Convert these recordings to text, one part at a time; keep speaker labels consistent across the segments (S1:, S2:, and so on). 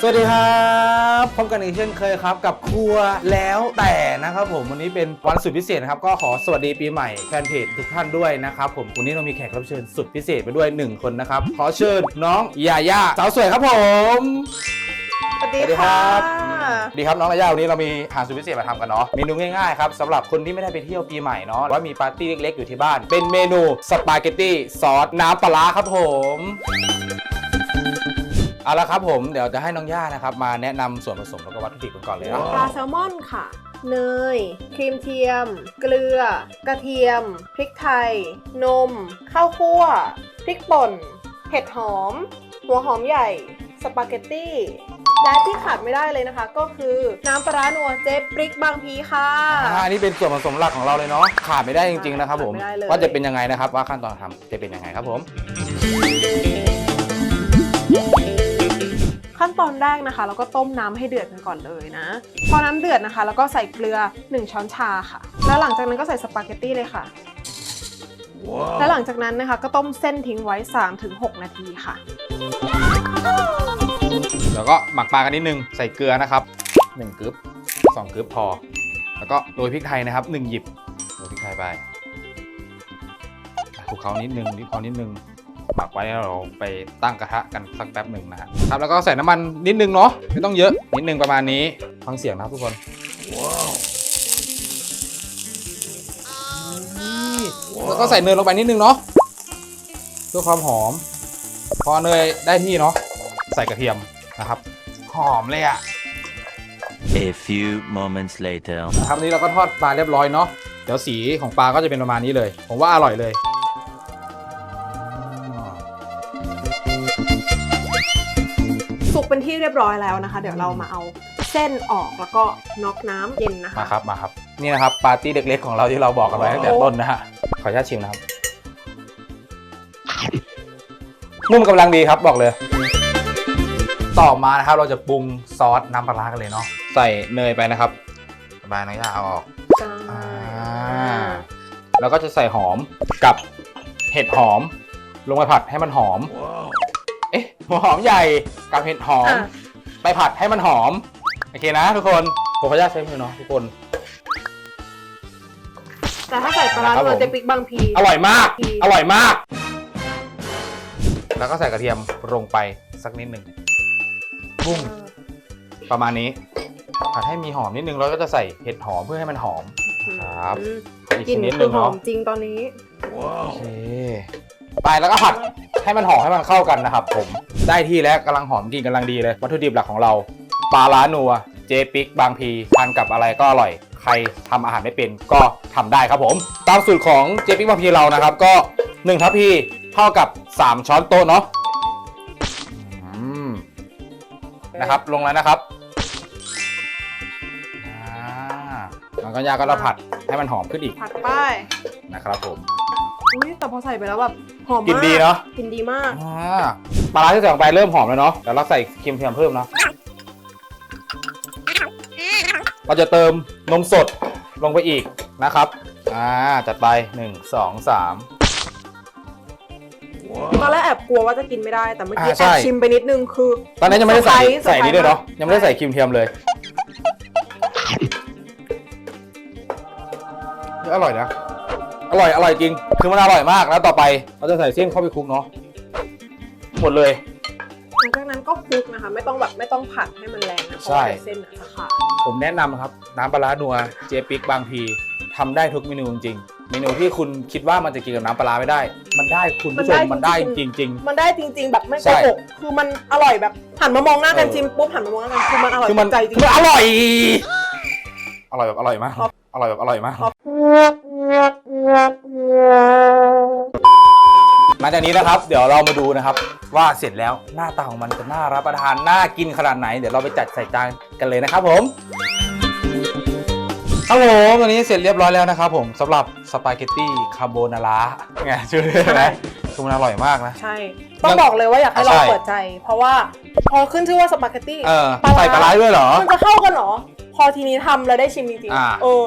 S1: สวัสดีครับพบกันอีกเช่นเคยครับ กับครัวแล้วแต่นะครับผมวันนี้เป็นวันสุดพิเศษนะครับก็ขอสวัสดีปีใหม่แฟนเพจทุกท่านด้วยนะครับผมวันนี้เรามีแขกรับเชิญสุดพิเศษมาด้วยหนึ่งคนนะครับ ขอเชิญน้องยาย่าสาวสวยครับผม
S2: สวัสดี
S1: สวัสดีค
S2: ค่ะ
S1: รับดีครับน้องยาย่าวันนี้เรามีอาหารสุดพิเศษมาทำกันเนาะเมนูง่ายๆครับสำหรับคนที่ไม่ได้ไปเที่ยวปีใหม่เนาะหรือว่ามีปาร์ตี้เล็กๆอยู่ที่บ้าน เป็นเมนูสปาเกตตี้ซอสน้ำปลาร้าครับผม เอาละครับผมเดี๋ยวจะให้น้องย่านะครับมาแนะนำส่วนผสมแล้วก็วัตถุดิบกันก่อนเลยเนาะ
S2: ปลาแซลมอนค่ะ เนย ครีมเทียม เกลือ กระเทียม พริกไทย นม ข้าวคั่ว พริกป่น เห็ดหอม หัวหอมใหญ่ สปาเกตตี้ และที่ขาดไม่ได้เลยนะคะ ก็คือน้ำปลาร้านัวเจ๊ปริกบางพีค่ะ
S1: อ่านี่เป็นส่วนผสมหลักของเราเลยเนาะขาดไม่ได้จริงๆนะครับผม
S2: ขาดไม่ได้เลย
S1: ว่าจะเป็นยังไงนะครับว่าขั้นตอนทำจะเป็นยังไงครับผม
S2: ขั้นตอนแรกนะคะ เราก็ต้มน้ำให้เดือดกันก่อนเลยนะ พอน้ำเดือดนะคะ แล้วก็ใส่เกลือ 1 ช้อนชาค่ะ แล้วหลังจากนั้นก็ใส่สปาเกตตี้เลยค่ะแล้วหลังจากนั้นนะคะ ก็ต้มเส้นทิ้งไว้ 3-6 นาทีค่ะ
S1: แล้วก็หมักปลากันนิดนึง ใส่เกลือนะครับ1กึ๊บ2กึ๊บพอ แล้วก็โรยพริกไทยนะครับ 1 หยิบโรยพริกไทยไปอะคลุกเคล้านิดนึงคลุกเคล้านิดนึง หมักไว้แล้วเราไปตั้งกระทะกันสักแป๊บหนึ่งนะฮะครับแล้วก็ใส่น้ำมันนิดนึงเนาะไม่ต้องเยอะนิดนึงประมาณนี้ฟังเสียงนะครับทุกคนแล้วก็ใส่เนยลงไปนิดนึงเนาะเพื่อความหอม พอเนยได้ที่เนาะใส่กระเทียมนะครับ หอมเลยอะ
S3: A few moments later.
S1: นะครับนี้เราก็ทอดปลาเรียบร้อยเนาะเดี๋ยวสีของปลาก็จะเป็นประมาณนี้เลย ผมว่าอร่อยเลย
S2: สุกเป็นที่เรียบร้อยแล้วนะคะ เดี๋ยวเรามาเอาเส้นออกแล้วก็น็อกน้ำเย็นนะคะ
S1: มาครับมาครับ นี่นะครับปาร์ตี้เล็กๆของเราที่เราบอกกันไว้ตั้งแต่ต้นนะฮะขออนุญาตชิมนะครับนุ่มกำลังดีครับบอกเลย ต่อมานะครับเราจะปรุงซอสน้ำปลาร้ากันเลยเนาะใส่เนยไปนะครับสบายนะย่าเอาออก
S2: ใช่
S1: อ่าแล้วก็จะใส่หอมกับเห็ดหอม ลงไปผัดให้มันหอมเอ๊ะ หัวหอมใหญ่กับเห็ดหอม
S2: อะ
S1: ไปผัดให้มันหอม โอเคนะทุกคน ผมขออนุญาตใช้มือเนาะทุกคน
S2: แต่ถ้าใส่ปลาร้า
S1: ครับผม
S2: เนยเจ๊ปริกบางพี
S1: อร่อยมาก
S2: ดี
S1: อร่อยมาก แล้วก็ใส่กระเทียมลงไปสักนิดหนึ่งบุ้งประมาณนี้ ผัดให้มีหอมนิดนึงแล้วก็จะใส่เห็ดหอมเพื่อให้มันหอม ครับ
S2: อืม
S1: อีก
S2: กลิ่น
S1: นิด
S2: คื
S1: นึ
S2: องหอ
S1: เนาะ
S2: มจริงตอนนี้
S1: โอเคไปแล้วก็ผัดให้มันหอมให้มันเข้ากันนะครับผม ได้ที่แล้วกำลังหอมกลินกำลังดีเลย วัตถุดิบหลักของเรา ปลาล้านัว เจปิกบางพีทานกับอะไรก็อร่อย ใครทำอาหารไม่เป็นก็ทำได้ครับผม ตามสูตรของเจปิกบางพีเรานะครับ ก็1ทัพพีเท่ากับ 3 ช้อนโต๊ะเนาะอืมนะครับ ลงแล้วนะครับอ่าแล้วก็ยาก็เราผัดให้มันหอมขึ้นอีก
S2: ผัดป้าย
S1: นะครับผม
S2: อุ้ยแต่พอใส่ไปแล้วแบบหอมมาก
S1: กลิ่นดีเนอะ
S2: กลินดีมาก
S1: อ่า ปลาร้าที่ใส่ลงไปเริ่มหอมแล้วเนาะเดี๋ยวเราใส่ครีมเทียมเพิ่มเนาะเราจะเติมนมสดลงไปอีกนะครับ อ่า จัดไป1 2 3
S2: ตอนแรกแอบกลัวว่าจะกินไม่ได้แต่เมื่อกี้
S1: อ่าใช่
S2: แอบชิมไปนิดนึงคือ
S1: ตอนนี้ยังไม่ได้ใส่
S2: เซอร์พรส์
S1: ใส่นี่ด้วยเนาะ
S2: เซอร์พรส์
S1: ยังไม่ได้ใส่ครีมเทียมเลยเฮ้ยอร่อยนะ อร่อยอร่อยจริง คือมันอร่อยมากแล้วต่อไปเราจะใส่เส้นเข้าไปคลุกเนาะ หมดเลย
S2: หลังจากนั้นก็คลุกนะคะ ไม่ต้องแบบไม่ต้องผัดให้มันแรงนะเพราะ
S1: ใช่
S2: ว่าเดี๋ยวเส้นอะจะขาด
S1: ผมแนะนำนะครับ น้ำปลาร้านัวเจปิกบางพีทำได้ทุกเมนูจริงๆเมนูที่คุณคิดว่ามันจะกินกับน้ำปลาร้าไม่ได้ มันได้คุณผู้ชมมันได้จริง
S2: มันได้จริง ๆ แบบไม่
S1: ใช่
S2: โกหกคือมันอร่อยแบบหันมามองหน้ากัน
S1: เออ
S2: ชิมปุ๊บหันมามองหน้ากันคือมันอร่อย
S1: ๆ คือมัน
S2: ใจจริง
S1: คือมันอร่อย อร่อยแบบอร่อยมาก อร่อยแบบอร่อยมาก หลังจากนี้นะครับ เดี๋ยวเรามาดูนะครับ ว่าเสร็จแล้วหน้าตาของมันจะน่ารับประทานน่ากินขนาดไหน เดี๋ยวเราไปจัดใส่จานกันเลยนะครับผมครับผมตอนนี้เสร็จเรียบร้อยแล้วนะครับผมสำหรับสปาเกตตี้คาโบนาร่าไงชื่อเรื่องนะคือมันอร่อยมากนะ
S2: ใช่ ต้องบอกเลยว่าอยากให้ลอง
S1: ใช่
S2: เปิดใจ เพราะว่าพอขึ้นชื่อว่าสปาเกตตี้
S1: เออใส่ปลาร้าด้วยเหรอ
S2: มันจะเข้ากันเหรอ พอทีนี้ทำแล้วได้ชิมจริง
S1: อ่า
S2: ๆเออ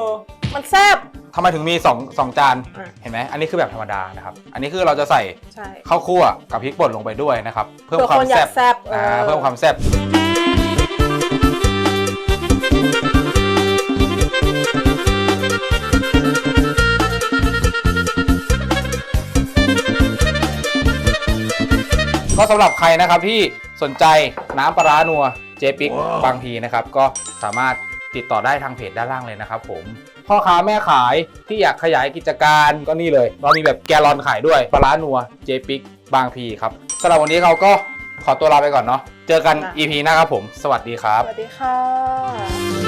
S2: มันแซ่บ
S1: ทำไมถึงมีสองสองจานเห็นไหมอันนี้คือแบบธรรมดานะครับ อันนี้คือเราจะใส่ข้าวคั่วกับพริกป่นลงไปด้วยนะครับ เพิ่มความ
S2: แซ่บเผื่อคน
S1: อย
S2: กแซ่บ
S1: อ่าเพิ่มความแซ่บก็สำหรับใครนะครับที่สนใจน้ำปลาร้นัวเจ๊ปิ๊กบางพีนะครับ ก็สามารถติดต่อได้ทางเพจด้านล่างเลยนะครับผม พ่อค้าแม่ขายที่อยากขยายกิจการก็นี่เลย เรามีแบบแกลลอนขายด้วยปลาร้านัวเจปิกบางพีครับสำหรับวันนี้เราก็ขอตัวลาไปก่อนเนาะเจอกัน EP หน้าครับผม สวัสดีครับ
S2: สวัสดีค่ะ